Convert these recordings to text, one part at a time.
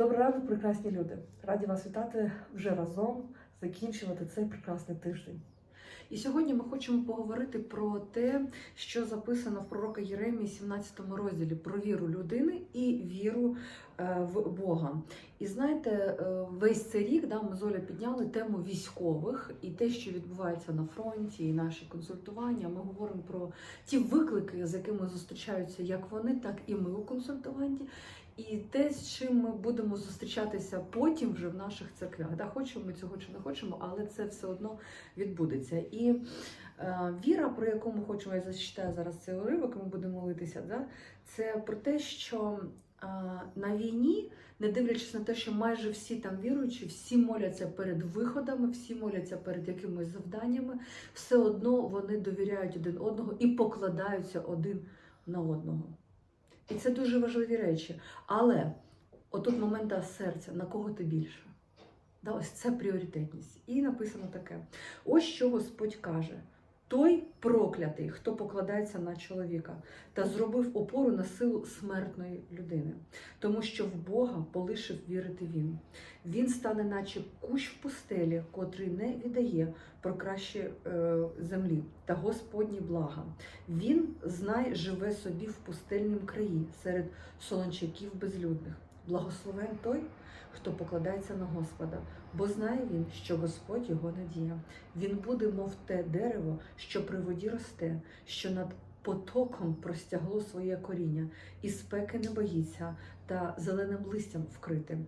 Доброго ранку, прекрасні люди! Раді вас вітати вже разом, закінчувати цей прекрасний тиждень. І сьогодні ми хочемо поговорити про те, що записано в пророка Єремії 17 розділі про віру людини і віру е, в Бога. І знаєте, е, весь цей рік да, ми з Оля підняли тему військових і те, що відбувається на фронті, і наші консультування. Ми говоримо про ті виклики, з якими зустрічаються як вони, так і ми у консультуванті. І те, з чим ми будемо зустрічатися потім вже в наших церквях. Да, хочемо ми цього чи не хочемо, але це все одно відбудеться. І е, віра, про яку ми хочемо, я зачитаю зараз цей уривок, ми будемо молитися. Да, це про те, що е, на війні, не дивлячись на те, що майже всі там віруючі, всі моляться перед виходами, всі моляться перед якимись завданнями, все одно вони довіряють один одного і покладаються один на одного. І це дуже важливі речі. Але отут момент серця, на кого ти більше? Да, ось це пріоритетність. І написано таке: ось що Господь каже: той проклятий, хто покладається на чоловіка, та зробив опору на силу смертної людини, тому що в Бога полишив вірити він. Він стане, наче кущ в пустелі, котрий не віддає про краще е, землі та Господні блага. Він знай живе собі в пустельнім краї серед солончаків безлюдних. Благословен той, хто покладається на Господа, бо знає він, що Господь його надія. Він буде, мов те дерево, що при воді росте, що над потоком простягло своє коріння, і спеки не боїться, та зеленим листям вкрите.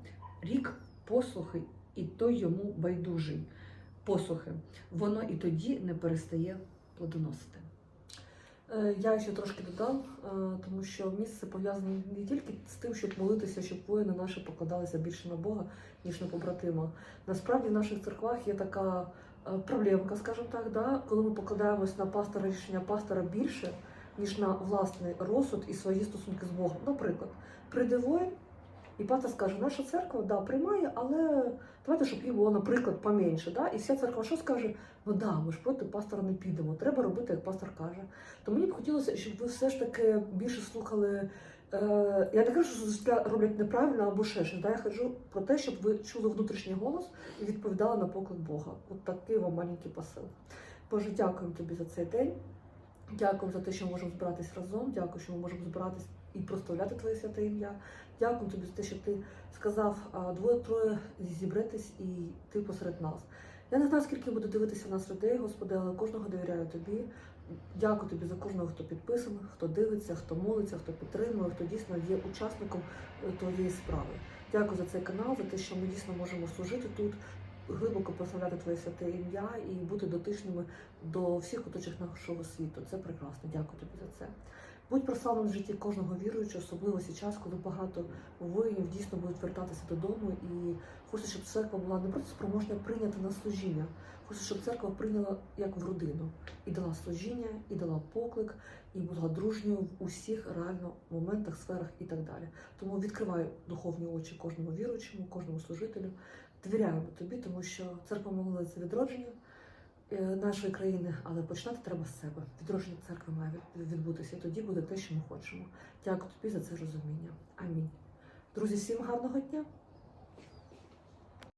Рік послухи, і той йому байдужий. Посухи, воно і тоді не перестає плодоносити. Е, Я ще трошки додам, е, тому що місце пов'язане не тільки з тим, щоб молитися, щоб воїни наші покладалися більше на Бога, ніж на побратима. Насправді в наших церквах є така е, проблемка, скажімо так, да? коли ми покладаємось на пастора рішення пастора більше, ніж на власний розсуд і свої стосунки з Богом. Наприклад, прийде воїн, і пастор скаже, наша церква да, приймає, але давайте, щоб було, наприклад, поменше. Да? І вся церква що скаже? Ну да, ми ж проти пастора не підемо. Треба робити, як пастор каже. То мені б хотілося, щоб ви все ж таки більше слухали. Е, я не кажу, що життя роблять неправильно або ще щось. Да? Я кажу про те, щоб ви чули внутрішній голос і відповідали на поклик Бога. От такий вам маленький посил. Боже, дякуємо тобі за цей день. Дякую за те, що ми можемо збиратись разом. Дякую, що ми можемо збиратись і прославляти Твоє святе ім'я. Дякую тобі за те, що ти сказав двоє-троє зібратись і ти посеред нас. Я не знаю, скільки буде дивитися нас людей, Господи, але кожного довіряю тобі. Дякую тобі за кожного, хто підписаний, хто дивиться, хто молиться, хто підтримує, хто дійсно є учасником е, твоєї справи. Дякую за цей канал, за те, що ми дійсно можемо служити тут, глибоко прославляти Твоє святе ім'я і бути дотичними до всіх оточих нашого світу. Це прекрасно. Дякую тобі за це. Будь прославленим в житті кожного віруючого, особливо зараз, коли багато воїнів дійсно будуть вертатися додому. І хочу, щоб церква була не просто спроможна прийняти на служіння. Хочу, щоб церква прийняла як в родину і дала служіння, і дала поклик, і була дружньою в усіх реально моментах, сферах і так далі. Тому відкривай духовні очі кожному віруючому, кожному служителю. Довіряємо тобі, тому що церква молилася відродження нашої країни, але починати треба з себе. Відродження церкви має відбутися, і тоді буде те, що ми хочемо. Дякую тобі за це розуміння. Амінь. Друзі, всім гарного дня!